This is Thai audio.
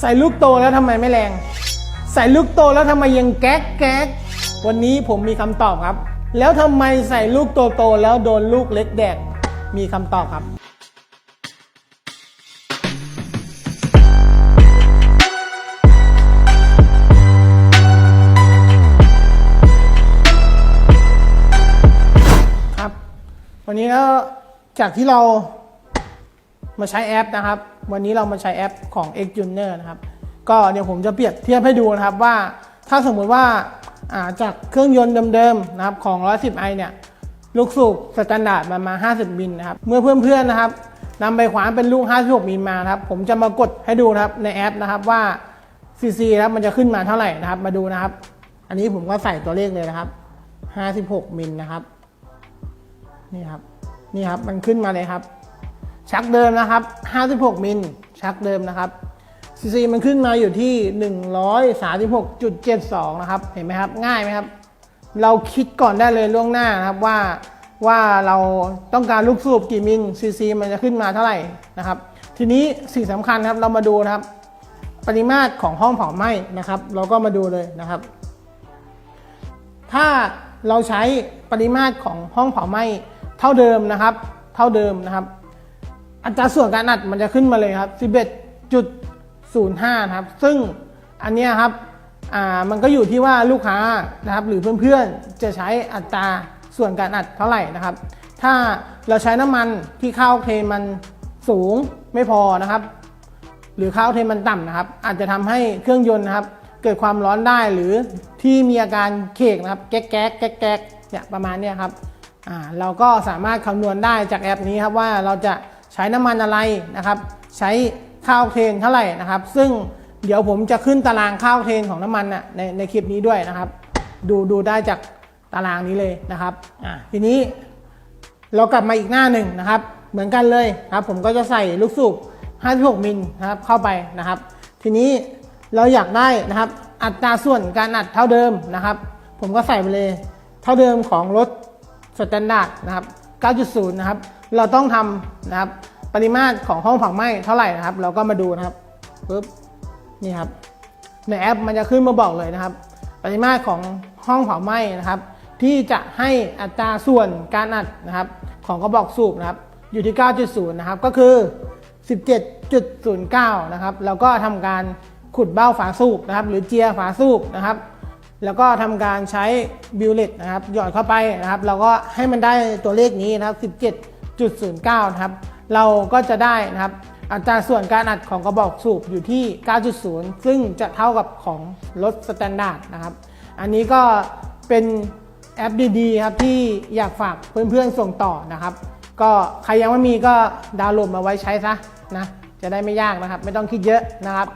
ใส่ลูกโตแล้วทำไมไม่แรง ใส่ลูกโตแล้วทำไมยังแก๊กแก๊กวันนี้ผมมีคำตอบครับ แล้วทำไมใส่ลูกโตโตแล้วโดนลูกเล็กแดกมีคำตอบครับ ครับ วันนี้ก็จากที่เรา มาใช้แอปนะครับ วันนี้เรามาใช้แอปของ X Junior นะครับ ก็เดี๋ยวผมจะเปรียบเทียบให้ดูนะครับว่า ถ้าสมมุติว่าาจากเครื่องยนต์เดิมๆนะครับของ 110i เนี่ย ลูกสูบสแตนดาร์ดมันมา 50 มิลนะครับ เมื่อเพื่อนๆนะครับนำไปขวานเป็นลูก 56 มิลมาครับ ผมจะมากดให้ดูครับในแอปนะครับว่า CC นะครับมันจะขึ้นมาเท่าไหร่นะครับ มาดูนะครับ อันนี้ผมก็ใส่ตัวเลขเลยนะครับ 56 มิลนะครับ นี่ครับ นี่ครับ มันขึ้นมาเลยครับ ชักเดิมนะครับ 56 มิล ชักเดิมนะครับซีซีมันขึ้นมาอยู่ที่ 136.72 นะครับ เห็นไหมครับ ง่ายไหมครับ เราคิดก่อนได้เลยล่วงหน้านะครับว่าว่าเราต้องการลูกสูบกี่มิลซีซีมันจะขึ้นมาเท่าไหร่นะครับ ทีนี้สิ่งสำคัญครับเรามาดูนะครับ ปริมาตรของห้องเผาไหม้นะครับ เราก็มาดูเลยนะครับ ถ้าเราใช้ปริมาตรของห้องเผาไหม้เท่าเดิมนะครับ เท่าเดิมนะครับ อัตราส่วนการอัดมันจะขึ้นมาเลยครับ 11.05 นะครับ ซึ่งอันนี้ครับมันก็อยู่ที่ว่าลูกค้านะครับหรือเพื่อนๆ จะใช้อัตราส่วนการอัดเท่าไหร่นะครับ ถ้าเราใช้น้ำมันที่ค่าเทมันสูงไม่พอนะครับ หรือค่าเทมันต่ำนะครับ อาจจะทำให้เครื่องยนต์นะครับ เกิดความร้อนได้หรือที่มีอาการเคกนะครับ แก๊กแก๊กแก๊กแก๊กเนี่ยประมาณนี้ครับเราก็สามารถคำนวณได้จากแอปนี้ครับว่าเราจะ ใช้น้ำมันอะไรนะครับ ใช้ค่าออกเทนเท่าไหร่นะครับ ซึ่งเดี๋ยวผมจะขึ้นตารางค่าออกเทนของน้ำมันน่ะในในคลิปนี้ด้วยนะครับ ดูดูได้จากตารางนี้เลยนะครับอ่าทีนี้เรากลับมาอีกหน้าหนึ่งนะครับ เหมือนกันเลยครับ ผมก็จะใส่ลูกสูบ56มิลนะครับเข้าไปนะครับ ทีนี้เราอยากได้นะครับ อัตราส่วนการอัดเท่าเดิมนะครับ ผมก็ใส่ไปเลย เท่าเดิมของรถสแตนดาร์ดนะครับ 9.0 นะครับ เราต้องทำนะครับปริมาตรของห้องเผาไหม้เท่าไหร่นะครับ เราก็มาดูนะครับปึ๊บนี่ครับในแอปมันจะขึ้นมาบอกเลยนะครับ ปริมาตรของห้องเผาไหม้นะครับ ที่จะให้อัตราส่วนการอัดนะครับ ของกระบอกสูบนะครับ อยู่ที่ 9.0 นะครับ ก็คือ 17.09 นะครับ แล้วก็ทำการขุดเบ้าฝาสูบนะครับ หรือเจียฝาสูบนะครับ แล้วก็ทำการใช้บิลเลตนะครับหยอดเข้าไปนะครับเราก็ให้มันได้ตัวเลขนี้นะครับ 17.09 นะครับ เราก็จะได้นะครับอัตราส่วนการอัดของกระบอกสูบอยู่ที่ 9.0 ซึ่งจะเท่ากับของรถสแตนดาร์ดนะครับ อันนี้ก็เป็นแอปดีๆครับที่อยากฝากเพื่อนๆส่งต่อนะครับ ก็ใครยังไม่มีก็ดาวน์โหลดมาไว้ใช้ซะนะจะได้ไม่ยากนะครับ ไม่ต้องคิดเยอะนะครับ